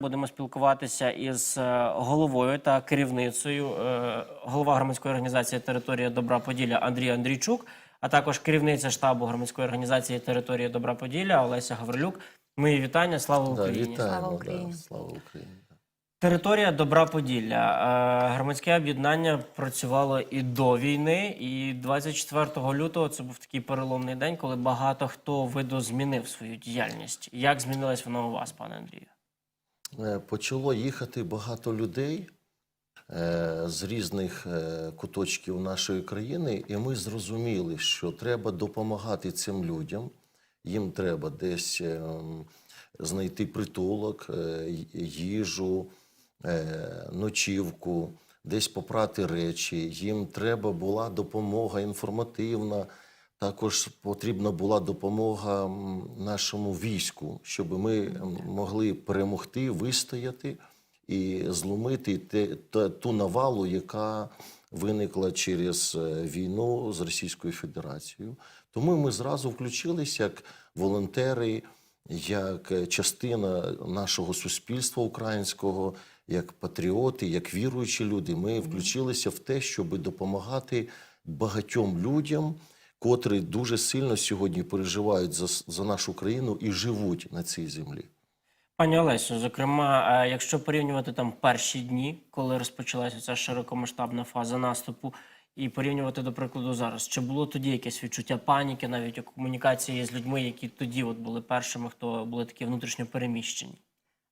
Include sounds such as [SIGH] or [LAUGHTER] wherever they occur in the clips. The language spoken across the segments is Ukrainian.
Будемо спілкуватися із е, головою та керівницею е, голова громадської організації Територія Добра Поділля Андрій Андрійчук, а також керівниця штабу громадської організації Територія Добра Поділля Олеся Гаврилюк. Мої вітання. Слава Да, Україні! вітаємо, Слава да, слава Україні. Територія Добра Поділля. Е, Громадське об'єднання працювало і до війни, і 24 лютого це був такий переломний день, коли багато хто видозмінив свою діяльність. Як змінилась вона у вас, пане Андрію? Е, Почало їхати багато людей е, з різних е, куточків нашої країни, і ми зрозуміли, що треба допомагати цим людям. Їм треба десь знайти притулок, їжу, ночівку, десь попрати речі. Їм треба була допомога інформативна. Також потрібна була допомога нашому війську, щоб ми могли перемогти, вистояти і зломити те, ту навалу, яка виникла через е, війну з Російською Федерацією. Тому ми зразу включилися як волонтери, як е, частина нашого суспільства українського, як патріоти, як віруючі люди. Ми включилися в те, щоб допомагати багатьом людям, котрі дуже сильно сьогодні переживають за, за нашу країну і живуть на цій землі. Пані Олесю, зокрема, е, якщо порівнювати там перші дні, коли розпочалася ця широкомасштабна фаза наступу, і порівнювати, до прикладу, зараз, чи було тоді якесь відчуття паніки, навіть у комунікації з людьми, які тоді от були першими, хто були такі внутрішньо переміщені?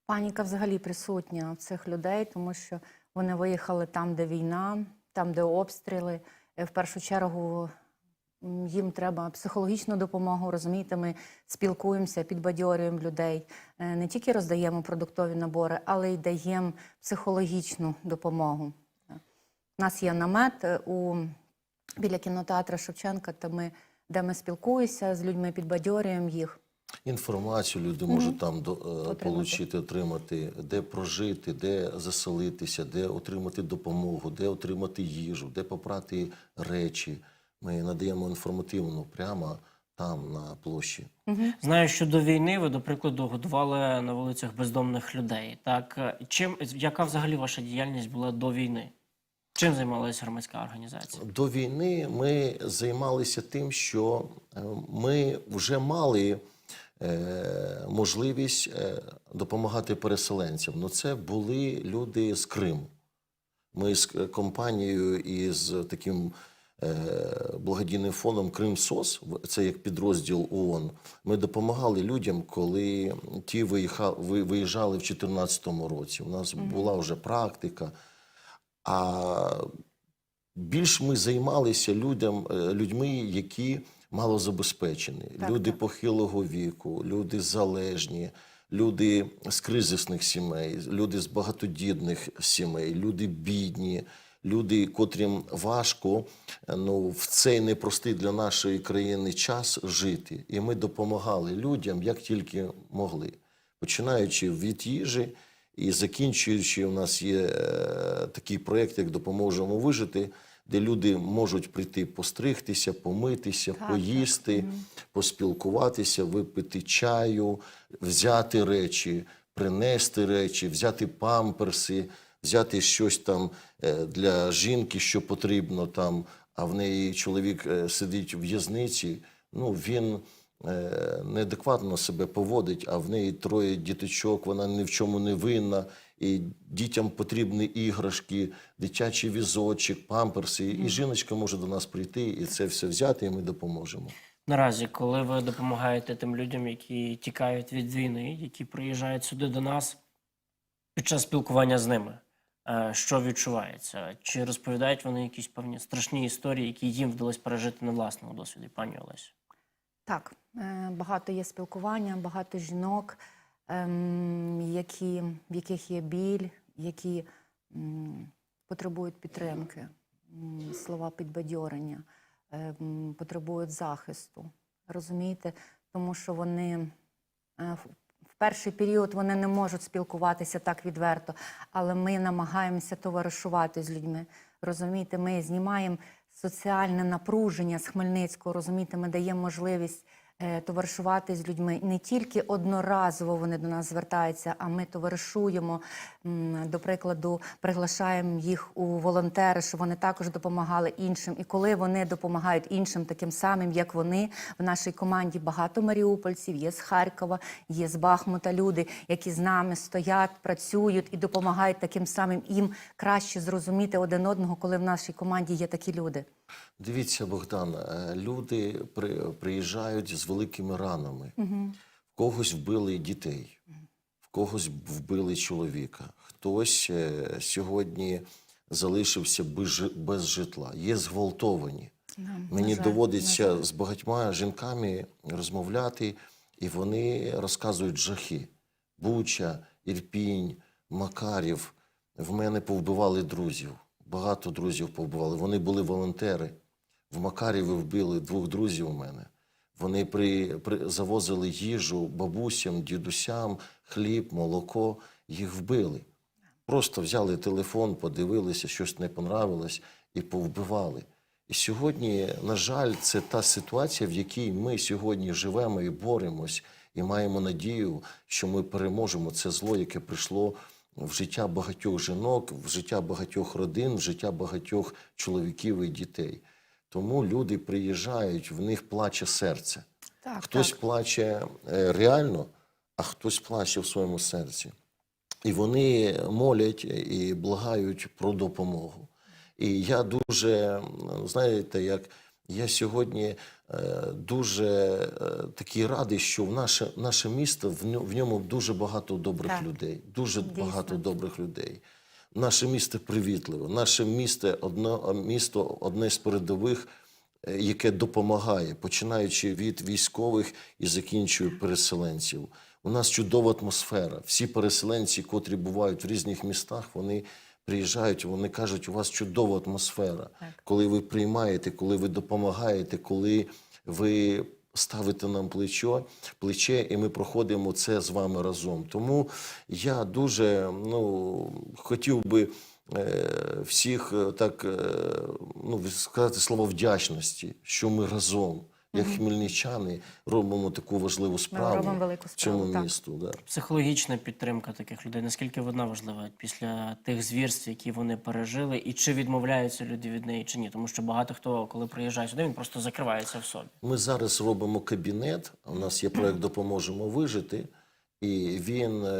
Паніка взагалі присутня в цих людей, тому що вони виїхали там, де війна, там, де обстріли. Е, В першу чергу їм треба психологічну допомогу. Розумієте, ми спілкуємося, підбадьорюємо людей. Е, Не тільки роздаємо продуктові набори, але й даємо психологічну допомогу. У нас є намет е, у біля кінотеатру Шевченка, та ми, де ми спілкуємося з людьми, підбадьорюємо їх. Інформацію люди можуть там до, е, Отримати. получити, отримати, де прожити, де заселитися, де отримати допомогу, де отримати їжу, де попрати речі. Ми надаємо інформативно прямо там на площі. Знаю, що до війни ви, до прикладу, годували на вулицях бездомних людей. Так, е, чим яка взагалі ваша діяльність була до війни? Чим займалася громадська організація? До війни ми займалися тим, що е, ми вже мали е, можливість е, допомагати переселенцям. Ну, це були люди з Криму. Ми з компанією і з таким благодійним фондом Кримсос, це як підрозділ ООН, ми допомагали людям, коли ті виїха- ви- виїжджали в 2014 році. У нас була вже практика. А більш ми займалися людям, е, людьми, які малозабезпечені, Так, люди так. похилого віку, люди залежні, люди з кризисних сімей, люди з багатодітних сімей, люди бідні, люди, котрим важко е, ну, в цей непростий для нашої країни час жити. І ми допомагали людям як тільки могли, починаючи від їжі. І закінчуючи, у нас є е, такий проєкт, як допоможемо вижити, де люди можуть прийти постригтися, помитися, Так, поїсти, поспілкуватися, випити чаю, взяти речі, принести речі, взяти памперси, взяти щось там е, для жінки, що потрібно там, а в неї чоловік е, сидить в в'язниці. Ну, він е, неадекватно себе поводить, а в неї троє діточок, вона ні в чому не винна. І дітям потрібні іграшки, дитячий візочок, памперси. І жіночка може до нас прийти і це все взяти, і ми допоможемо. Наразі, коли ви допомагаєте тим людям, які тікають від війни, які приїжджають сюди до нас під час спілкування з ними, що відчувається? Чи розповідають вони якісь певні страшні історії, які їм вдалося пережити на власному досвіді, пані Олесю? Так, е, багато є спілкування, багато жінок, ем, які, в яких є біль, які потребують підтримки, слова підбадьорення, ем, потребують захисту. Розумієте? Тому що вони е, перший період вони не можуть спілкуватися так відверто, але ми намагаємося товаришувати з людьми. Розумієте, ми знімаємо соціальне напруження з Хмельницького, розумієте, ми даємо можливість товаришувати з людьми. Не тільки одноразово вони до нас звертаються, а ми товаришуємо. До прикладу, приглашаємо їх у волонтери, щоб вони також допомагали іншим. І коли вони допомагають іншим, таким самим, як вони, в нашій команді багато маріупольців, є з Харкова, є з Бахмута люди, які з нами стоять, працюють і допомагають таким самим їм краще зрозуміти один одного, коли в нашій команді є такі люди. Дивіться, Богдан, е, люди при, приїжджають з великими ранами. В когось вбили дітей, в когось вбили чоловіка, хтось е, сьогодні залишився без, житла, є зґвалтовані. Нам, Мені жаль, доводиться з багатьма жінками розмовляти, і вони розказують жахи. Буча, Ірпінь, Макарів. В мене повбивали друзів. Багато друзів повбивали. Вони були волонтери. В Макаріві вбили двох друзів у мене. Вони при, при, завозили їжу бабусям, дідусям, хліб, молоко. Їх вбили. Просто взяли телефон, подивилися, щось не понравилось і повбивали. І сьогодні, на жаль, це та ситуація, в якій ми сьогодні живемо і боремось, і маємо надію, що ми переможемо це зло, яке прийшло в життя багатьох жінок, в життя багатьох родин, в життя багатьох чоловіків і дітей. Тому люди приїжджають, в них плаче серце. Так, Хтось так. плаче е, реально, а хтось плаче в своєму серці. І вони молять і благають про допомогу. І я дуже, знаєте, як я сьогодні е, дуже е, такий радий, що в наше, наше місто в ньо- в ньому дуже багато добрих Так. людей, дуже Дійсно. багато добрих людей. Наше місто привітливе, наше місто одно, місто одне з передових, е, яке допомагає, починаючи від військових і закінчуючи переселенців. У нас чудова атмосфера. Всі переселенці, котрі бувають в різних містах, вони приїжджають, вони кажуть, у вас чудова атмосфера. Так. Коли ви приймаєте, коли ви допомагаєте, коли ви ставите нам плечо, плече, і ми проходимо це з вами разом. Тому я дуже ну, хотів би е, всіх е, так е, ну, сказати слово вдячності, що ми разом, як хмельничани, робимо таку важливу справу робимо велику в цьому так. місту. Да. Психологічна підтримка таких людей, наскільки вона важлива після тих звірств, які вони пережили, і чи відмовляються люди від неї, чи ні? Тому що багато хто, коли приїжджає сюди, він просто закривається в собі. Ми зараз робимо кабінет. У нас є проект Допоможемо вижити, і він е,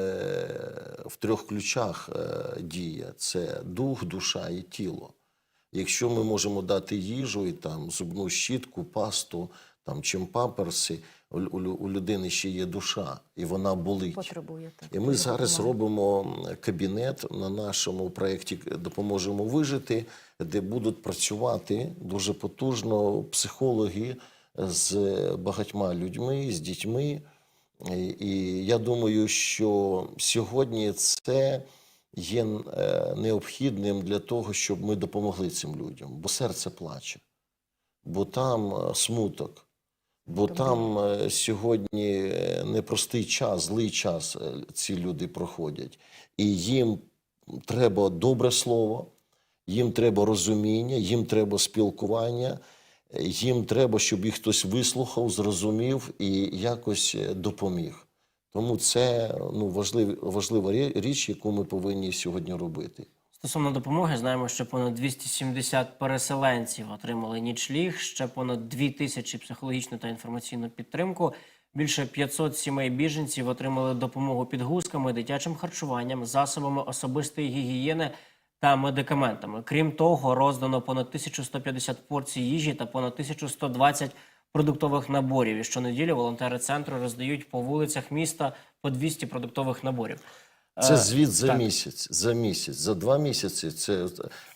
в трьох ключах е, діє: це дух, душа і тіло. Якщо ми можемо дати їжу і там зубну щітку, пасту, там чим памперси, у, у, у людини ще є душа, і вона болить. Потребує так. І ми зараз робимо кабінет на нашому проєкті Допоможемо вижити, де будуть працювати дуже потужно психологи з багатьма людьми, з дітьми. І- І я думаю, що сьогодні це є е, необхідним для того, щоб ми допомогли цим людям, бо серце плаче, бо там е, смуток. Бо там е, сьогодні непростий час, злий час ці люди проходять. І їм треба добре слово, їм треба розуміння, їм треба спілкування, їм треба, щоб їх хтось вислухав, зрозумів і якось допоміг. Тому це ну, важлив, важлива річ, яку ми повинні сьогодні робити. Стосовно допомоги, знаємо, що понад 270 переселенців отримали нічліг, ще понад 2 тисячі психологічну та інформаційну підтримку. Більше 500 сімей біженців отримали допомогу підгузками, дитячим харчуванням, засобами особистої гігієни та медикаментами. Крім того, роздано понад 1150 порцій їжі та понад 1120 продуктових наборів. І щонеділі волонтери центру роздають по вулицях міста по 200 продуктових наборів. Це Е, звіт за так. місяць. За місяць, за два місяці. Це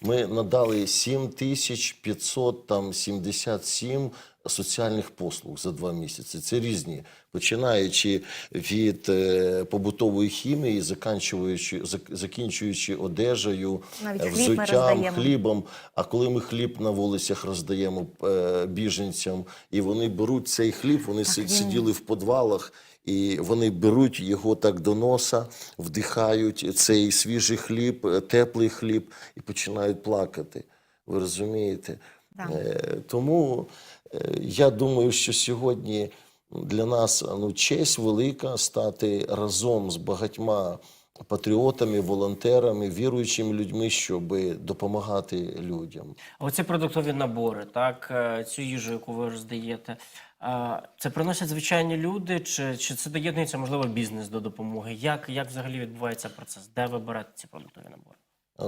ми надали 7577 соціальних послуг за два місяці. Це різні, починаючи від е, побутової хімії, закінчуючи, зак- закінчуючи одежею, Навіть хліб ми взуттям, роздаємо. хлібом. А коли ми хліб на вулицях роздаємо е, біженцям, і вони беруть цей хліб, вони він- сиділи в підвалах. І вони беруть його так до носа, вдихають цей свіжий хліб, е, теплий хліб і починають плакати. Ви розумієте? Е, Тому е, я думаю, що сьогодні для нас ну, честь велика стати разом з багатьма патріотами, волонтерами, віруючими людьми, щоб допомагати людям. А Оці продуктові набори, так, е, цю їжу, яку ви роздаєте, це приносять звичайні люди, чи, чи це доєднується, можливо, бізнес до допомоги? Як, як взагалі відбувається процес? Де ви берете ці продуктові набори? Е,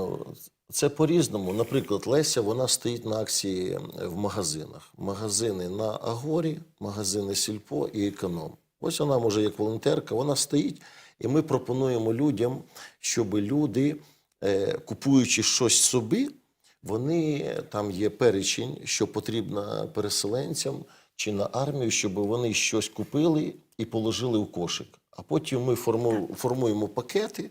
Це по-різному. Наприклад, Леся вона стоїть на акції в магазинах. Магазини на Агорі, магазини Сільпо і Економ. Ось вона може як волонтерка, вона стоїть, і ми пропонуємо людям, щоб люди, е, купуючи щось собі, вони там є перечень, що потрібно переселенцям чи на армію, щоб вони щось купили і положили в кошик. А потім ми форму- формуємо пакети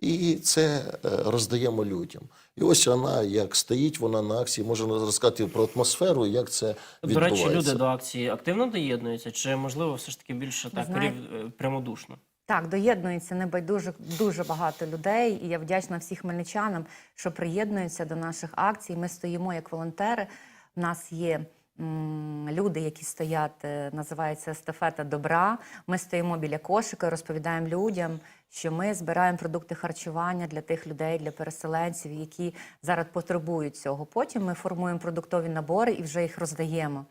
і це е, роздаємо людям. І ось вона як стоїть, вона на акції, можна розказати про атмосферу, як це До речі, люди до акції активно доєднуються, чи можливо все ж таки більше так рів- е, прямодушно? Так, доєднується небайдуже дуже багато людей, і я вдячна всім хмельничанам, що приєднуються до наших акцій. Ми стоїмо як волонтери. У нас є люди, які стоять, е, називається естафета добра. Ми стоїмо біля кошика, розповідаємо людям, що ми збираємо продукти харчування для тих людей, для переселенців, які зараз потребують цього. Потім ми формуємо продуктові набори і вже їх роздаємо.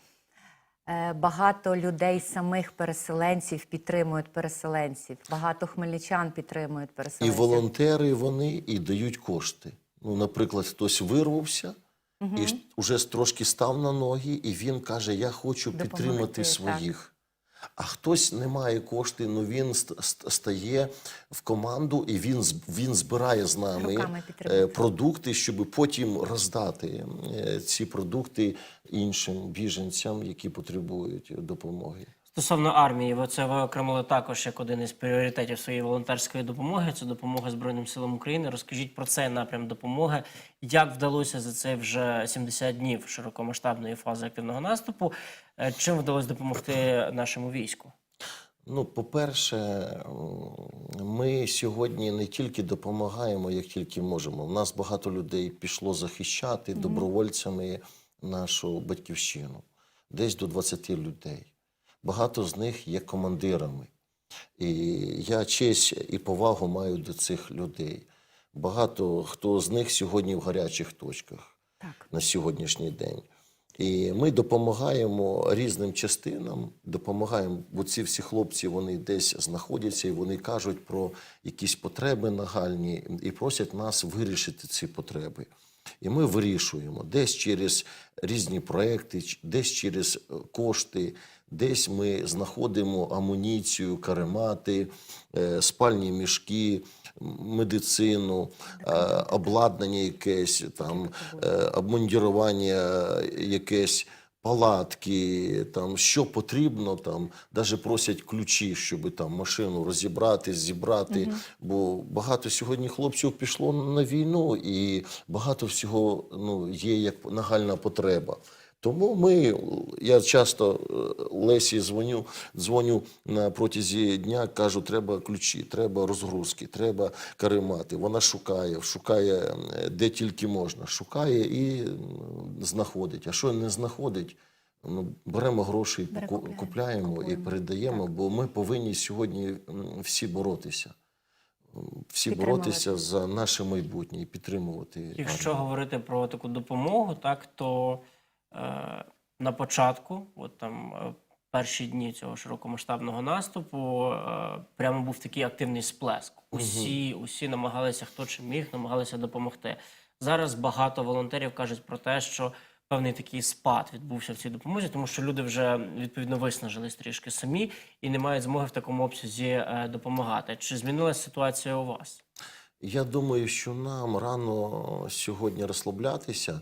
Е, Багато людей, самих переселенців, підтримують переселенців. Багато хмельничан підтримують переселенців. І волонтери вони і дають кошти. Ну, наприклад, хтось вирвався і вже трошки став на ноги, і він каже: Я хочу Допомогти, підтримати так. своїх. А хтось не має коштів, ну він ст- ст- стає в команду і він, він збирає з нами е, продукти, щоб потім роздати е, ці продукти іншим біженцям, які потребують допомоги. Стосовно армії, ви це виокремили також як один із пріоритетів своєї волонтерської допомоги. Це допомога Збройним силам України. Розкажіть про цей напрям допомоги. Як вдалося за цей вже 70 днів широкомасштабної фази активного наступу? е, Чим вдалося допомогти нашому війську? Ну, по-перше, ми сьогодні не тільки допомагаємо, як тільки можемо. У нас багато людей пішло захищати добровольцями нашу батьківщину, десь до 20 людей. Багато з них є командирами. І я честь і повагу маю до цих людей. Багато хто з них сьогодні в гарячих точках Так. на сьогоднішній день. І ми допомагаємо різним частинам, допомагаємо, бо ці всі хлопці вони десь знаходяться і вони кажуть про якісь потреби нагальні і просять нас вирішити ці потреби. І ми вирішуємо десь через різні проекти, десь через е, кошти, десь ми знаходимо амуніцію, каремати, е, спальні мішки, медицину, е, обладнання якесь, там, е, обмундірування якесь. Палатки, там що потрібно, там навіть просять ключі, щоб там машину розібрати, зібрати. Бо багато сьогодні хлопців пішло на війну, і багато всього ну, є як нагальна потреба. Тому ми, я часто е, Лесі дзвоню, дзвоню на протязі дня, кажу, треба ключі, треба розгрузки, треба каремати. Вона шукає, шукає е, де тільки можна, шукає і знаходить. А що не знаходить, ну, беремо гроші, Бере, купляємо, купляємо і купуємо. передаємо, бо ми повинні сьогодні всі боротися. Всі боротися за наше майбутнє і підтримувати. Якщо армію. говорити про таку допомогу, так то на початку, от там е, перші дні цього широкомасштабного наступу, е, прямо був такий активний сплеск. Усі, усі намагалися, хто чим міг, намагалися допомогти. Зараз багато волонтерів кажуть про те, що певний такий спад відбувся в цій допомозі, тому що люди вже відповідно виснажились трішки самі і не мають змоги в такому обсязі е, допомагати. Чи змінилася ситуація у вас? Я думаю, що нам рано сьогодні розслаблятися.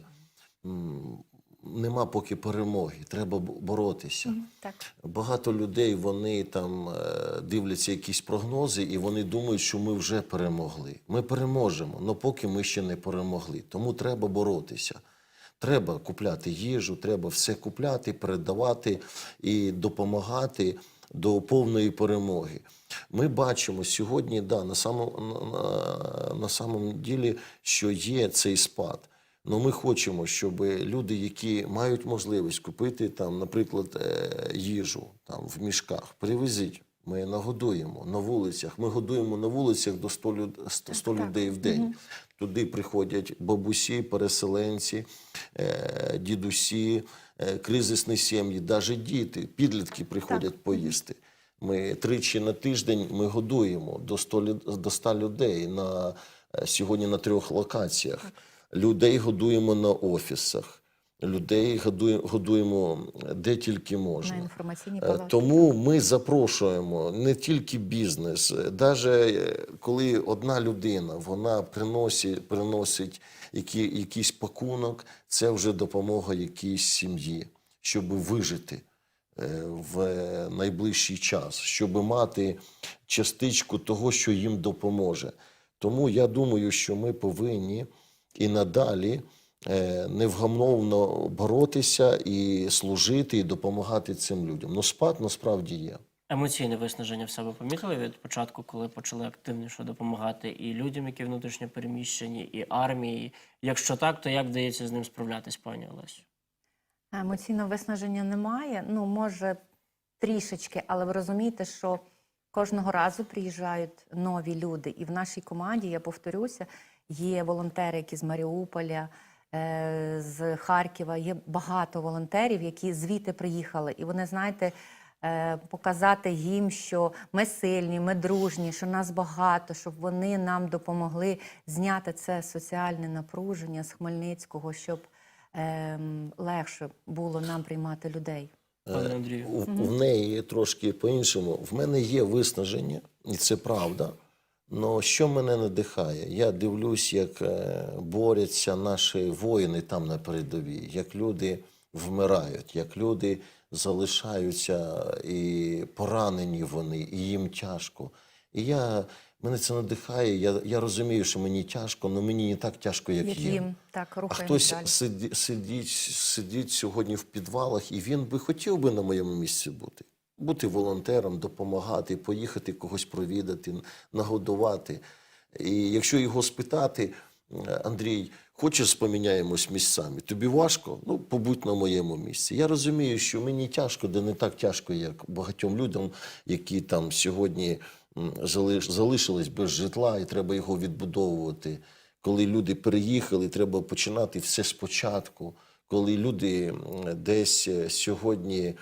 Нема поки перемоги, треба боротися. Так. Багато людей вони там е, дивляться якісь прогнози, і вони думають, що ми вже перемогли. Ми переможемо, але поки ми ще не перемогли. Тому треба боротися. Треба купляти їжу, треба все купляти, передавати і допомагати до повної перемоги. Ми бачимо сьогодні, да, на самому, на, на, на самому ділі, що є цей спад. Ну, ми хочемо, щоб люди, які мають можливість купити там, наприклад, е, їжу там в мішках, привезіть. Ми нагодуємо на вулицях. Ми годуємо на вулицях до 100, люд... 100 100 людей в день. Туди приходять бабусі, переселенці, е, дідусі, е, кризисні сім'ї, навіть діти, підлітки приходять поїсти. Ми тричі на тиждень ми годуємо до 100, люд- до 100 людей на, сьогодні на трьох локаціях. Людей годуємо на офісах, людей годуємо, де тільки можна. На Е. Тому ми запрошуємо не тільки бізнес, навіть коли одна людина вона приносить, приносить які, якийсь пакунок, це вже допомога якійсь сім'ї, щоб вижити е, в найближчий час, щоб мати частичку того, що їм допоможе. Тому я думаю, що ми повинні і надалі е, невгамовно боротися і служити, і допомагати цим людям. Ну, спад насправді є. Емоційне виснаження в себе помітили від початку, коли почали активніше допомагати і людям, які внутрішньо переміщені, і армії. Якщо так, то як вдається з ним справлятись, пані Олесю? Емоційного виснаження немає. Ну, може, трішечки, але ви розумієте, що кожного разу приїжджають нові люди. І в нашій команді, я повторюся, є волонтери, які з Маріуполя, е, з Харкова. Є багато волонтерів, які звідти приїхали. І вони, знаєте, е, показати їм, що ми сильні, ми дружні, що нас багато, щоб вони нам допомогли зняти це соціальне напруження з Хмельницького, щоб ем, легше було нам приймати людей. Пане Андрію, У, в неї трошки по-іншому. В мене є виснаження, і це правда. Але що мене надихає? Я дивлюсь, як е, борються наші воїни там на передовій, як люди вмирають, як люди залишаються і поранені вони, і їм тяжко. І я, мене це надихає. Я, я розумію, що мені тяжко, але мені не так тяжко, як, Як їм. їм так А хтось далі. сиді, сидить, сидить сьогодні в підвалах, і він би хотів би на моєму місці бути. Бути волонтером, допомагати, поїхати когось провідати, нагодувати. І якщо його спитати, «Е, Андрій, хочеш поміняємось місцями? Тобі важко? Ну, побудь на моєму місці. Я розумію, що мені тяжко, де не так тяжко, як багатьом людям, які там сьогодні залишились без житла, і треба його відбудовувати. Коли люди переїхали, треба починати все спочатку. Коли люди десь е, сьогодні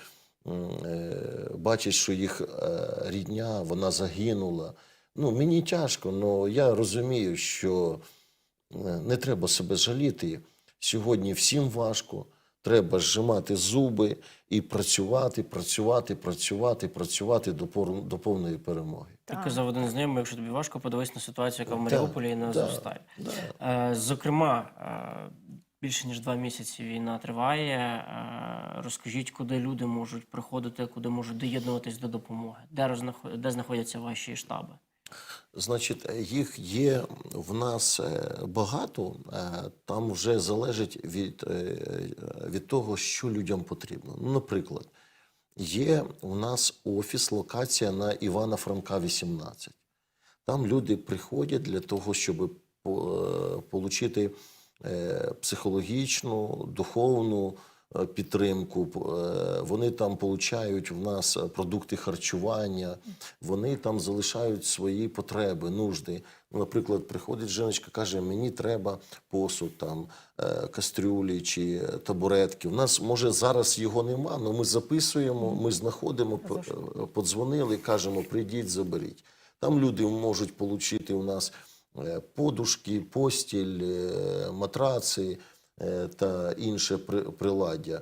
е, що їх е, рідня вона загинула. Ну, мені тяжко, але я розумію, що е, не треба себе жаліти. Сьогодні всім важко. Треба зжимати зуби і працювати, працювати, працювати, працювати до, пор- до повної перемоги. ти Так. казав один знайомий, якщо тобі важко, подивись на ситуацію, яка в Маріуполі і на да, Азовсталі. да. Е, Зокрема, більше ніж два місяці війна триває. Розкажіть, куди люди можуть приходити, куди можуть доєднуватись до допомоги, де рознаход- де знаходяться ваші штаби? Значить, їх є в нас е, багато. е, Там вже залежить від, е, від того, що людям потрібно. Ну, наприклад, є у нас офіс, локація на Івана Франка, 18. Там люди приходять для того, щоб отримати психологічну, духовну підтримку. Е, Вони там получають в нас е, продукти харчування, вони там залишають свої потреби, нужди. Ну, наприклад, приходить жіночка, каже: мені треба посуд, там е, кастрюлі чи табуретки. У нас може зараз його нема, але ми записуємо, ми знаходимо, е, подзвонили, кажемо, прийдіть, заберіть. Там люди можуть отримати у нас е, подушки, постіль, е, матраци е, та інше при- приладдя.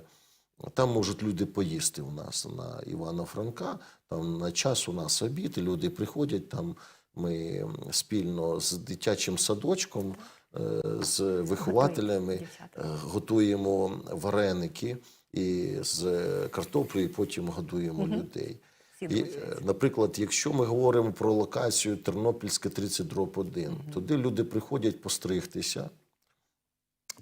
Там можуть люди поїсти у нас на Івана Франка. Там на час у нас обід, і люди приходять. Там ми спільно з дитячим садочком, е, з вихователями е, готуємо вареники і з картоплею, і потім годуємо людей. І, е, наприклад, якщо ми говоримо про локацію Тернопільська 30 дроб 1, туди люди приходять постригтися.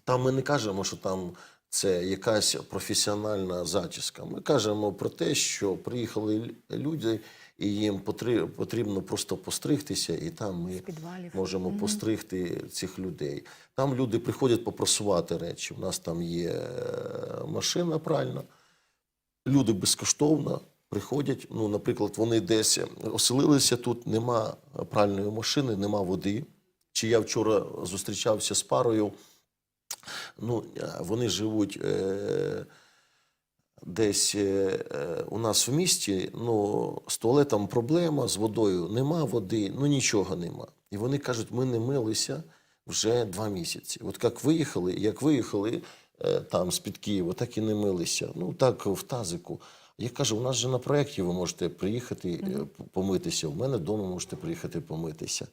Там ми не кажемо, що там це якась професіональна зачіска. Ми кажемо про те, що приїхали люди, і їм потрібно просто постригтися, і там ми можемо постригти цих людей. Там люди приходять попросувати речі. У нас там є е, машина пральна. Люди безкоштовно приходять. Ну, наприклад, вони десь оселилися тут, нема пральної машини, нема води. Чи я вчора зустрічався з парою. Ну, е, вони живуть е, десь е, е, у нас в місті. Ну, з туалетом проблема, з водою нема води, ну нічого нема. І вони кажуть, ми не милися вже два місяці. От як виїхали, як виїхали е, там з-під Києва, так і не милися. Ну так в тазику. Я кажу, у нас же на проєкті ви можете приїхати е, п- помитися. У мене вдома можете приїхати помитися.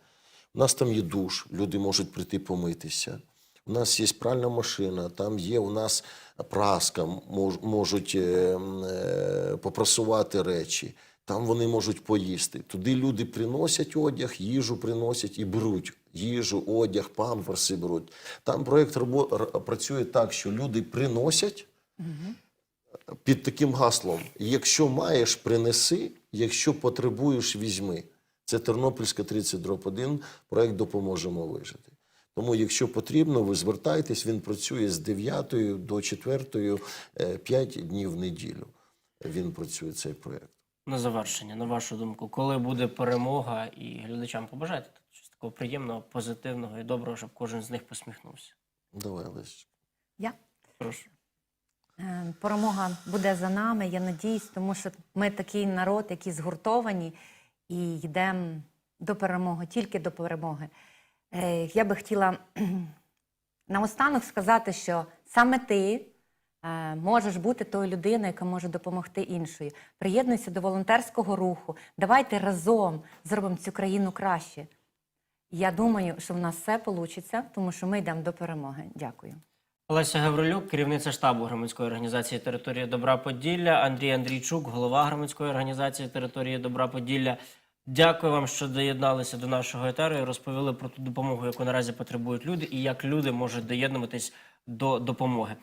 У нас там є душ, люди можуть прийти помитися. У нас є пральна машина, там є у нас праска, мож- можуть е, е, попрасувати речі. Там вони можуть поїсти. Туди люди приносять одяг, їжу приносять і беруть їжу, одяг, памперси беруть. Там проєкт працює так, що люди приносять під таким гаслом: якщо маєш, принеси, якщо потребуєш, візьми. Це Тернопільська 30 дроб 1, проект допоможемо вижити. Тому, якщо потрібно, ви звертайтесь, він працює з 9 до 4, 5 днів в неділю. Він працює цей проект. На завершення, на вашу думку, коли буде перемога і глядачам побажайте щось такого приємного, позитивного і доброго, щоб кожен з них посміхнувся. Давай, Олесь. Я? Прошу. Е, Перемога буде за нами, я надіюсь, тому що ми такий народ, який згуртовані і йдемо до перемоги, тільки до перемоги. Е, Я би хотіла [CLEARS THROAT] наостанок сказати, що саме ти е, можеш бути тою людиною, яка може допомогти іншою. Приєднуйся до волонтерського руху. Давайте разом зробимо цю країну краще. Я думаю, що в нас все вийде, тому що ми йдемо до перемоги. Дякую. Олеся Гаврилюк, керівниця штабу громадської організації Територія Добра Поділля, Андрій Андрійчук, голова громадської організації Територія Добра Поділля. Дякую вам, що доєдналися до нашого етеру і розповіли про ту допомогу, яку наразі потребують люди, і як люди можуть доєднуватись до допомоги.